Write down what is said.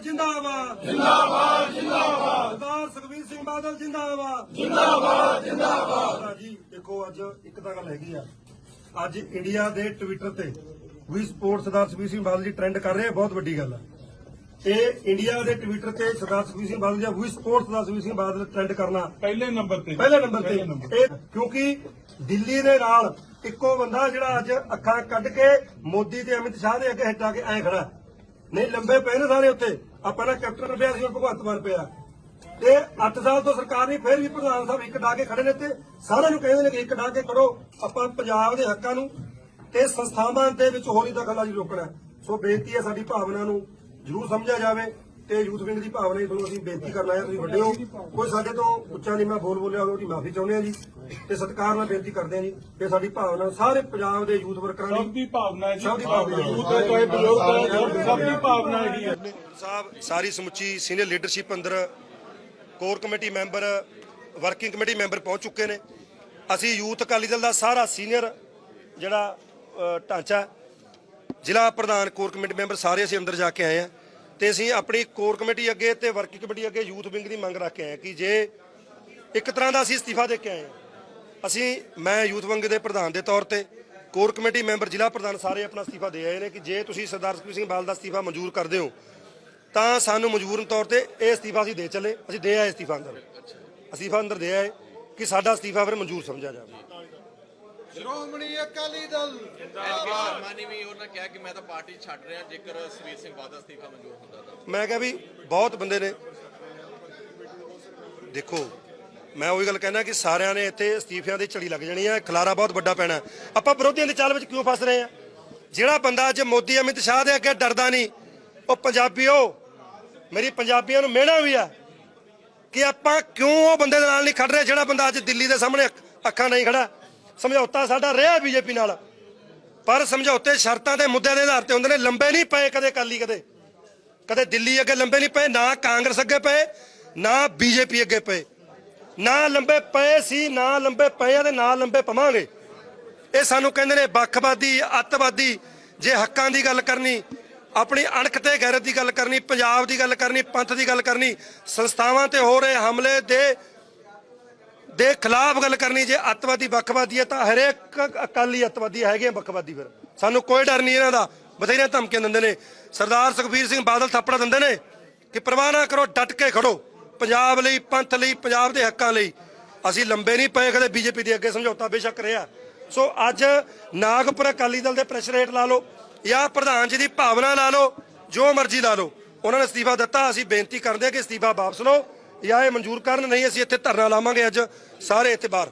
ਬਾਦਲ ਜਿੰਦਾਬਾਦ। ਜਿੰਦਾਬਾਦ ਜਿੰਦਾਬਾਦ। ਸਰਦਾਰ ਸੁਖਬੀਰ ਸਿੰਘ ਬਾਦਲ ਜਿੰਦਾਬਾਦ। ਜਿੰਦਾਬਾਦ ਜਿੰਦਾਬਾਦ। ਜੀ ਦੇਖੋ ਅੱਜ ਇੱਕ ਤਾਂ ਗੱਲ ਹੈਗੀ ਆ। ਅੱਜ ਇੰਡੀਆ ਦੇ ਟਵਿੱਟਰ ਤੇ ਵੀ ਸਪੋਰਟ ਸਰਦਾਰ ਸੁਖਬੀਰ ਸਿੰਘ ਬਾਦਲ ਜੀ ਟ੍ਰੈਂਡ ਕਰ ਰਹੇ ਆ ਬਹੁਤ ਵੱਡੀ ਗੱਲ ਆ। ਇਹ ਇੰਡੀਆ ਦੇ ਟਵਿੱਟਰ ਤੇ ਸਰਦਾਰ ਸੁਖਬੀਰ ਸਿੰਘ ਬਾਦਲ ਜਾਂ ਵੀ ਸਪੋਰਟ ਸਰਦਾਰ ਸੁਖਬੀਰ ਸਿੰਘ ਬਾਦਲ ਟ੍ਰੈਂਡ ਕਰਨਾ। ਪਹਿਲੇ ਨੰਬਰ ਤੇ। ਪਹਿਲੇ ਨੰਬਰ ਤੇ। ਇਹ ਕਿਉਂਕਿ ਦਿੱਲੀ ਦੇ ਨਾਲ ਇੱਕੋ ਬੰਦਾ ਜਿਹੜਾ ਅੱਜ ਅੱਖਾਂ ਕੱਢ ਕੇ ਮੋਦੀ ਤੇ ਅਮਿਤ ਸ਼ਾਹ ਦੇ ਅੱਗੇ ਹਟਾ ਕੇ ਐ ਖੜਾ। ਨਹੀਂ ਲੰਬੇ ਪਏ ਨੇ ਸਾਰੇ ਉੱਤੇ। ਆਪਾਂ ਨਾ ਕੈਪਟਨ ਪਿਆ ਸੀ, ਹੁਣ ਭਗਵੰਤ ਮਾਨ ਪਿਆ। ਤੇ 8 ਸਾਲ ਤੋਂ ਸਰਕਾਰ ਨਹੀਂ, ਫੇਰ ਵੀ ਪ੍ਰਧਾਨ ਸਾਹਿਬ ਇੱਕ ਡਾ ਕੇ ਖੜੇ ਨੇ ਤੇ ਸਾਰਿਆਂ ਨੂੰ ਕਹਿੰਦੇ ਨੇ ਕਿ ਇੱਕ ਡਾ ਕੇ ਖੜੋ ਆਪਾਂ ਪੰਜਾਬ ਦੇ ਹੱਕਾਂ ਨੂੰ ਤੇ ਸੰਸਥਾਵਾਂ ਦੇ ਵਿੱਚ ਹੋਰੀ ਜੀ ਰੋਕਣਾ ਸੋ ਬੇਨਤੀ ਹੈ ਸਾਡੀ ਭਾਵਨਾ ਨੂੰ ਜ਼ਰੂਰ ਸਮਝਿਆ ਜਾਵੇ। ਤੇ ਯੂਥ ਵਿੰਗ ਦੀ ਭਾਵਨਾ ਹੀ ਤੁਹਾਨੂੰ ਅਸੀਂ ਬੇਨਤੀ ਕਰਨਾ ਹੈ ਤੁਸੀਂ ਵੱਡੇ ਹੋ। ਕੋਈ ਸਾਡੇ ਤੋਂ ਉੱਚਾ ਨਹੀਂ ਮੈਂ ਬੋਲ ਬੋਲਿਆ ਹੋਵੇ ਉਹਦੀ ਮਾਫੀ ਚਾਹੁੰਦੇ ਹਾਂ ਜੀ। ਤੇ ਸਤਿਕਾਰ ਨਾਲ ਬੇਨਤੀ ਕਰਦੇ ਹਾਂ ਜੀ ਕਿ ਸਾਡੀ ਭਾਵਨਾ ਸਾਰੇ ਪੰਜਾਬ ਦੇ ਯੂਥ ਵਰਕਰਾਂ ਸਭ ਦੀ ਦੀ ਭਾਵਨਾ ਹੈ ਜੀ। ਸਭ ਦੀ ਭਾਵਨਾ ਹੈ। ਯੂਥ ਹੈ ਚਾਹੇ ਬਜ਼ੁਰਗ ਹੈ ਸਭ ਦੀ ਭਾਵਨਾ ਹੈਗੀ ਹੈ ਸਾਹਿਬ ਸਾਰੀ ਸਮੁੱਚੀ ਸੀਨੀਅਰ ਲੀਡਰਸ਼ਿਪ ਅੰਦਰ core committee member working committee member ਪਹੁੰਚ ਚੁੱਕੇ ਨੇ। ਅਸੀਂ ਯੂਥ ਅਕਾਲੀ ਦਲ ਦਾ ਸਾਰਾ ਸੀਨੀਅਰ ਜਿਹੜਾ ਢਾਂਚਾ ਜ਼ਿਲ੍ਹਾ ਪ੍ਰਧਾਨ ਕੋਰ ਕਮੇਟੀ ਮੈਂਬਰ ਸਾਰੇ ਅਸੀਂ ਅੰਦਰ ਜਾ ਕੇ ਆਏ ਆ ਤੇ ਅਸੀਂ ਆਪਣੀ ਕੋਰ ਕਮੇਟੀ ਅੱਗੇ ਤੇ ਵਰਕਿੰਗ ਕਮੇਟੀ ਅੱਗੇ ਯੂਥ ਵਿੰਗ ਦੀ ਮੰਗ ਰੱਖ ਕੇ ਆਏ ਕਿ ਜੇ ਇੱਕ ਤਰ੍ਹਾਂ ਦਾ ਅਸੀਂ ਅਸਤੀਫਾ ਦੇ ਕੇ ਆਏ ਅਸੀਂ, ਮੈਂ ਯੂਥ ਵਿੰਗ ਦੇ ਪ੍ਰਧਾਨ ਦੇ ਤੌਰ ਤੇ ਕੋਰ ਕਮੇਟੀ ਮੈਂਬਰ ਜ਼ਿਲ੍ਹਾ ਪ੍ਰਧਾਨ ਸਾਰੇ ਆਪਣਾ ਅਸਤੀਫਾ ਦੇ ਆਏ ਨੇ ਕਿ ਜੇ ਤੁਸੀਂ ਸਰਦਾਰ ਸੁਖਬੀਰ ਸਿੰਘ ਬਾਦਲ ਦਾ ਅਸਤੀਫਾ ਮਨਜ਼ੂਰ ਕਰਦੇ ਹੋ, ਤਾਂ ਸਾਨੂੰ ਮਜਬੂਰਨ ਤੌਰ ਤੇ ਇਹ ਅਸਤੀਫਾ ਅਸੀਂ ਦੇ ਚੱਲੇ, ਅਸੀਂ ਦੇ ਆਏ ਅਸਤੀਫਾ ਅੰਦਰ। ਅਸਤੀਫਾ ਅੰਦਰ ਦੇ ਆਏ ਕਿ ਸਾਡਾ ਅਸਤੀਫਾ ਫਿਰ ਮਨਜ਼ੂਰ ਸਮਝਿਆ ਜਾਵੇ। ਸ਼੍ਰੋਮਣੀ ਅਕਾਲੀ ਦਲ। ਮਾਨੀ ਵੀ ਉਹਨਾਂ ਕਿਹਾ ਕਿ ਮੈਂ ਤਾਂ ਪਾਰਟੀ ਛੱਡ ਰਿਹਾ ਜੇਕਰ ਸੁਖਬੀਰ ਸਿੰਘ ਬਾਦਲ ਅਸਤੀਫਾ ਮਨਜ਼ੂਰ ਹੁੰਦਾ ਤਾਂ। ਮੈਂ ਕਿਹਾ ਵੀ ਬਹੁਤ ਬੰਦੇ ਨੇ। ਦੇਖੋ ਮੈਂ ਉਹੀ ਗੱਲ ਕਹਿਣਾ ਕਿ ਸਾਰਿਆਂ ਨੇ ਇੱਥੇ ਅਸਤੀਫਿਆਂ ਦੀ ਝੜੀ ਲੱਗ ਜਾਣੀ ਹੈ ਖਲਾਰਾ ਬਹੁਤ ਵੱਡਾ ਪੈਣਾ। ਆਪਾਂ ਵਿਰੋਧੀਆਂ ਦੀ ਚਾਲ ਵਿੱਚ ਕਿਉਂ ਫਸ ਰਹੇ ਆ? ਜਿਹੜਾ ਬੰਦਾ ਅੱਜ ਮੋਦੀ ਅਮਿਤ ਸ਼ਾਹ ਦੇ ਅੱਗੇ ਡਰਦਾ ਨਹੀਂ ਉਹ ਪੰਜਾਬੀਓ ਮੇਰੀ ਪੰਜਾਬੀਆਂ ਨੂੰ ਮਿਹਣਾ ਵੀ ਆ ਕਿ ਆਪਾਂ ਕਿਉਂ ਉਹ ਬੰਦੇ ਦੇ ਨਾਲ ਨਹੀਂ ਖੜ ਰਹੇ ਜਿਹੜਾ ਬੰਦਾ ਅੱਜ ਦਿੱਲੀ ਦੇ ਸਾਹਮਣੇ ਅੱਖਾਂ ਨਹੀਂ ਖੜਾ ਸਮਝੌਤਾ ਸਾਡਾ ਰਿਹਾ ਬੀਜੇਪੀ ਨਾਲ। ਪਰ ਸਮਝੌਤੇ ਸ਼ਰਤਾਂ ਤੇ ਮੁੱਦਿਆਂ ਦੇ ਆਧਾਰ ਤੇ ਹੁੰਦੇ ਨੇ, ਲੰਬੇ ਨਹੀਂ ਪਏ ਕਦੇ ਕਾਲੀ ਕਦੇ। ਕਦੇ ਦਿੱਲੀ ਅੱਗੇ ਲੰਬੇ ਨਹੀਂ ਪਏ, ਨਾ ਕਾਂਗਰਸ ਅੱਗੇ ਪਏ, ਨਾ ਬੀਜੇਪੀ ਅੱਗੇ ਪਏ। ਨਾ ਲੰਬੇ ਪਏ ਸੀ, ਨਾ ਲੰਬੇ ਪਏ ਆ ਤੇ ਨਾ ਲੰਬੇ ਪਵਾਂਗੇ। ਇਹ ਸਾਨੂੰ ਕਹਿੰਦੇ ਨੇ ਵੱਖਵਾਦੀ, ਅੱਤਵਾਦੀ, ਜੇ ਹੱਕਾਂ ਦੀ ਗੱਲ ਕਰਨੀ, ਆਪਣੀ ਅਣਖ ਤੇ ਗੈਰਤ ਦੀ ਗੱਲ ਕਰਨੀ, ਪੰਜਾਬ ਦੀ ਗੱਲ ਕਰਨੀ, ਪੰਥ ਦੀ ਗੱਲ ਕਰਨੀ, ਸੰਸਥਾਵਾਂ ਤੇ ਹੋ ਰਹੇ ਹਮਲੇ ਦੇ ਦੇ ਖਿਲਾਫ ਗੱਲ ਕਰਨੀ ਜੇ ਅੱਤਵਾਦੀ ਵੱਖਵਾਦੀ ਹੈ ਤਾਂ ਹਰੇਕ ਅਕਾਲੀ ਅੱਤਵਾਦੀ ਹੈਗੇ ਆ ਵੱਖਵਾਦੀ ਫਿਰ। ਸਾਨੂੰ ਕੋਈ ਡਰ ਨਹੀਂ ਇਹਨਾਂ ਦਾ। ਬਥੇਰੀਆਂ ਧਮਕੀਆਂ ਦਿੰਦੇ ਨੇ। ਸਰਦਾਰ ਸੁਖਬੀਰ ਸਿੰਘ ਬਾਦਲ ਥੱਪੜ ਦਿੰਦੇ ਨੇ ਕਿ ਪਰਵਾਹ ਨਾ ਕਰੋ, ਡਟ ਕੇ ਖੜੋ। ਪੰਜਾਬ ਲਈ, ਪੰਥ ਲਈ, ਪੰਜਾਬ ਦੇ ਹੱਕਾਂ ਲਈ। ਅਸੀਂ ਲੰਬੇ ਨਹੀਂ ਪਏ ਕਦੇ ਬੀਜੇਪੀ ਦੇ ਅੱਗੇ ਸਮਝੌਤਾ ਬੇਸ਼ੱਕ ਰਿਹਾ। ਸੋ ਅੱਜ ਨਾਗਪੁਰ ਅਕਾਲੀ ਦਲ ਦੇ ਪ੍ਰੈਸ਼ਰ ਰੇਟ ਲਾ ਲਓ ਜਾਂ ਪ੍ਰਧਾਨ ਜੀ ਦੀ ਭਾਵਨਾ ਲਾ ਲਓ, ਜੋ ਮਰਜ਼ੀ ਲਾ ਲਓ। ਉਹਨਾਂ ਨੇ ਅਸਤੀਫਾ ਦਿੱਤਾ। ਅਸੀਂ ਬੇਨਤੀ ਕਰਦੇ ਹਾਂ ਕਿ ਅਸਤੀਫਾ ਵਾਪਸ ਲਓ। ਜਾਂ ਇਹ ਮਨਜ਼ੂਰ ਕਰਨ ਨਹੀਂ ਅਸੀਂ ਇੱਥੇ ਧਰਨਾ ਲਾਵਾਂਗੇ ਅੱਜ ਸਾਰੇ ਇੱਥੇ ਬਾਹਰ।